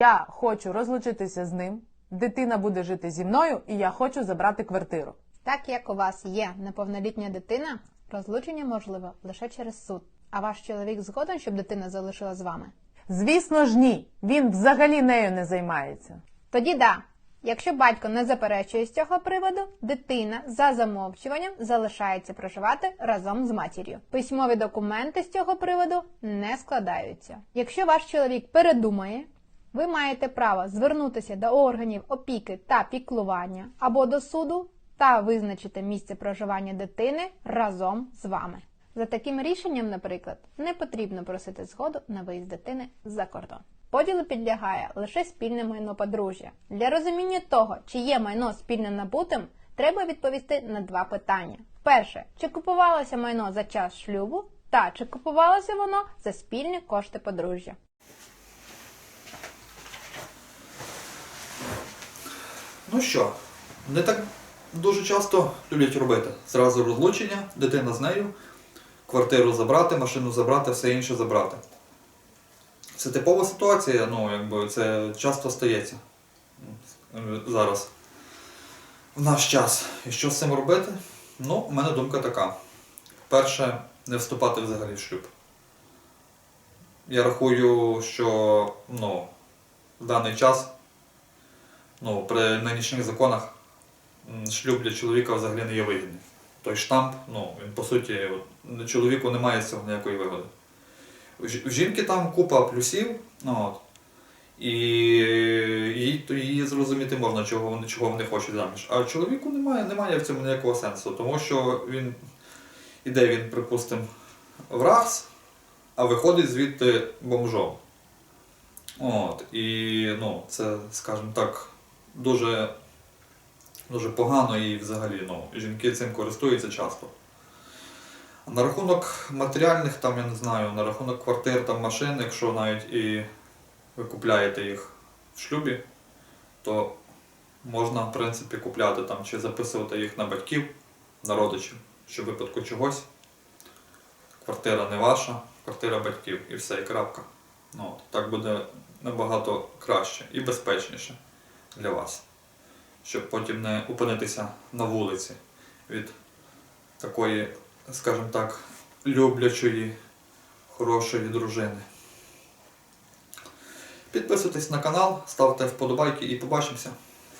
Я хочу розлучитися з ним, дитина буде жити зі мною, і я хочу забрати квартиру. Так як у вас є неповнолітня дитина, розлучення можливо лише через суд. А ваш чоловік згоден, щоб дитина залишила з вами? Звісно ж, ні. Він взагалі нею не займається. Тоді да. Якщо батько не заперечує з цього приводу, дитина за замовчуванням залишається проживати разом з матір'ю. Письмові документи з цього приводу не складаються. Якщо ваш чоловік передумає, ви маєте право звернутися до органів опіки та піклування або до суду та визначити місце проживання дитини разом з вами. За таким рішенням, наприклад, не потрібно просити згоду на виїзд дитини за кордон. Поділу підлягає лише спільне майно подружжя. Для розуміння того, чи є майно спільно набутим, треба відповісти на два питання: перше, чи купувалося майно за час шлюбу, та чи купувалося воно за спільні кошти подружжя. Ну що, не так дуже часто люблять робити. Зразу розлучення, дитина з нею, квартиру забрати, машину забрати, все інше забрати. Це типова ситуація, ну, якби це часто стається зараз. В наш час. І що з цим робити? Ну, у мене думка така. Перше, не вступати взагалі в шлюб. Я рахую, що ну, в даний час ну, при нинішніх законах шлюб для чоловіка взагалі не є вигідний. Той штамп, ну, він по суті, от, чоловіку немає з цього ніякої вигоди. У жінки там купа плюсів, ну, от, і їй, то її зрозуміти можна, чого вони, чого вони хочуть заміж. А чоловіку немає, немає в цьому ніякого сенсу, тому що він іде він, припустимо, в РАГС, а виходить звідти бомжом. От, і ну, це, скажімо так, дуже, дуже погано і взагалі ну, жінки цим користуються часто. На рахунок матеріальних, там, я не знаю, на рахунок квартир, там, машин, якщо навіть і ви купляєте їх в шлюбі, то можна, в принципі, купляти там чи записувати їх на батьків, на родичів, що в випадку чогось. Квартира не ваша, квартира батьків і все, і крапка. Ну, так буде набагато краще і безпечніше для вас, щоб потім не опинитися на вулиці від такої, скажімо так, люблячої, хорошої дружини. Підписуйтесь на канал, ставте вподобайки і побачимося.